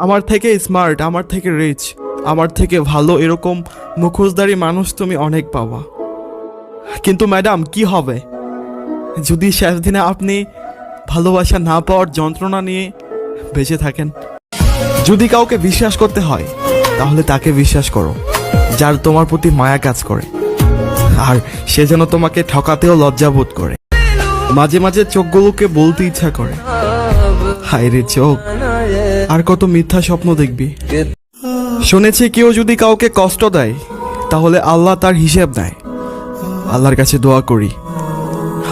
আমার থেকে স্মার্ট আমার থেকে রিচ আমার থেকে ভালো এরকম মুখোশধারী মানুষ তুমি অনেক পাওয়া কিন্তু ম্যাডাম কি হবে? যদি শেষ দিনে আপনি ভালোবাসা না পাওয়ার যন্ত্রণা নিয়ে বেঁচে থাকেন। যদি কাউকে বিশ্বাস করতে হয়, তাহলে তাকে বিশ্বাস করো, যার তোমার প্রতি মায়া কাজ করে। আর সে যেন তোমাকে ঠকাতেও লজ্জাবোধ করে। মাঝে মাঝে চোখগুলোকে বলতে ইচ্ছা করে। হায় রে চোখ। আর কত মিথ্যা স্বপ্ন দেখবি। শুনেছি কেউ যদি কাউকে কষ্ট দেয়, তাহলে আল্লাহ তার হিসেব দেয় আল্লাহর কাছে দোয়া করি,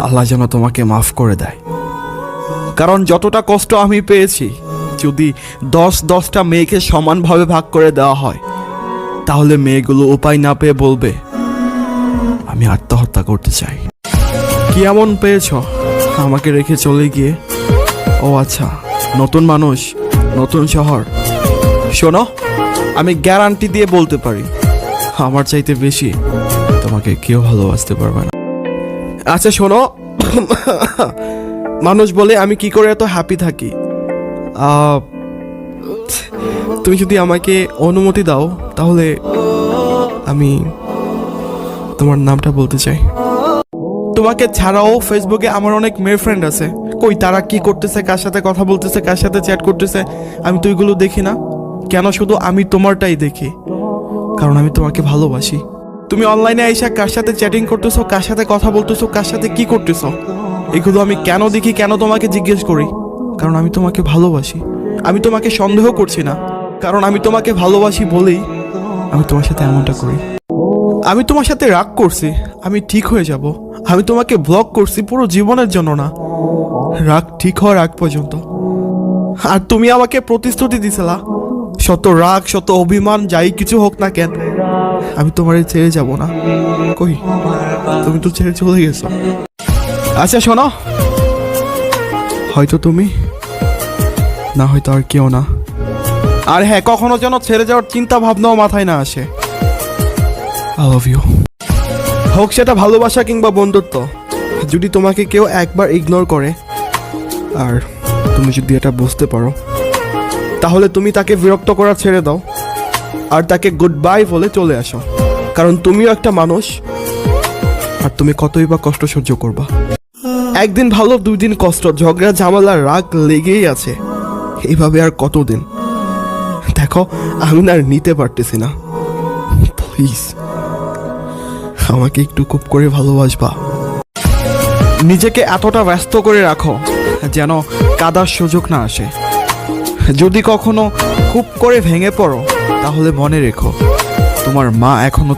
আল্লাহ যেন তোমাকে মাফ করে দেয়। কারণ যতটা কষ্ট আমি পেয়েছি, যদি দশ দশটা মেয়েকে সমানভাবে ভাগ করে দেওয়া হয়, তাহলে মেয়েগুলো উপায় না পেয়ে বলবে, আমি আত্মহত্যা করতে চাই। কি এমন পেয়েছ? আমাকে রেখে চলে গিয়ে? ও আচ্ছা নতুন মানুষ। নতুন শহর। শোনো, আমি গ্যারান্টি দিয়ে বলতে পারি, আমার চাইতে বেশি তোমাকে কেউ ভালোবাসতে পারবে না। আচ্ছা শোনো, মানুষ বলে আমি কি করে এত হ্যাপি থাকি? তুমি যদি আমাকে অনুমতি দাও, তাহলে আমি তোমার নামটা বলতে চাই। তোমাকে ছাড়াও ফেসবুকে আমার অনেক মেয়ে ফ্রেন্ড আছে। কই, তারা কি করতেছে, কার সাথে কথা বলতেছে, কার সাথে চ্যাট করতেছে, আমি তো ওইগুলো দেখি না। কেন শুধু আমি তোমারটাই দেখি? কারণ আমি তোমাকে ভালোবাসি। তুমি অনলাইনে আইসা কার সাথে চ্যাটিং করতেছো, কার সাথে কথা বলতেছো, কার সাথে কি করতেছো, এগুলো আমি কেন দেখি, কেন তোমাকে জিজ্ঞেস করি? কারণ আমি তোমাকে ভালোবাসি। আমি তোমাকে সন্দেহ করছি না। কারণ আমি তোমাকে ভালোবাসি বলেই আমি তোমার সাথে এমনটা করি। আমি তোমার সাথে রাগ করছি। আমি ঠিক হয়ে যাব। আমি তোমাকে ব্লক করছি পুরো জীবনের জন্য না। রাগ ঠিক হওয়ার আগ পর্যন্ত। আর তুমি আমাকে প্রতিশ্রুতি দিছিলা। শত রাগ, শত অভিমান, যাই কিছু হোক না কেন, আমি তোমারে ছেড়ে যাব না। কই? তুমি তো ছেড়ে চলে গেছো। আচ্ছা শোনো। হয়তো তুমি, না হয়তো আর কেউ না। আর হ্যাঁ কখনো যেন ছেড়ে যাওয়ার চিন্তা ভাবনাও মাথায় না আসে। আই লাভ ইউ হোক সেটা ভালোবাসা কিংবা বন্ধুত্ব, যদি তোমাকে কেউ একবার ইগনোর করে, আর তুমি যদি এটা বুঝতে পারো, তাহলে তুমি তাকে বিরক্ত করা ছেড়ে দাও, আর তাকে গুড বাই বলে চলে আসো। কারণ তুমিও একটা মানুষ, আর তুমি কতই বা কষ্ট সহ্য করবা। একদিন ভালো দুই দিন কষ্ট, ঝগড়া, ঝামেলা, রাগ লেগেই আছে। এইভাবে আর কতদিন? দেখো, আমি আর নিতে পারতেছি না। প্লিজ আমাকে একটু খুব করে ভালোবাসবা। নিজেকে এতটা ব্যস্ত করে রাখো যেন কাদার সুযোগ না আসে। যদি কখনো খুব করে ভেঙে পড়ো, তাহলে মনে রেখো, তোমার মা এখনও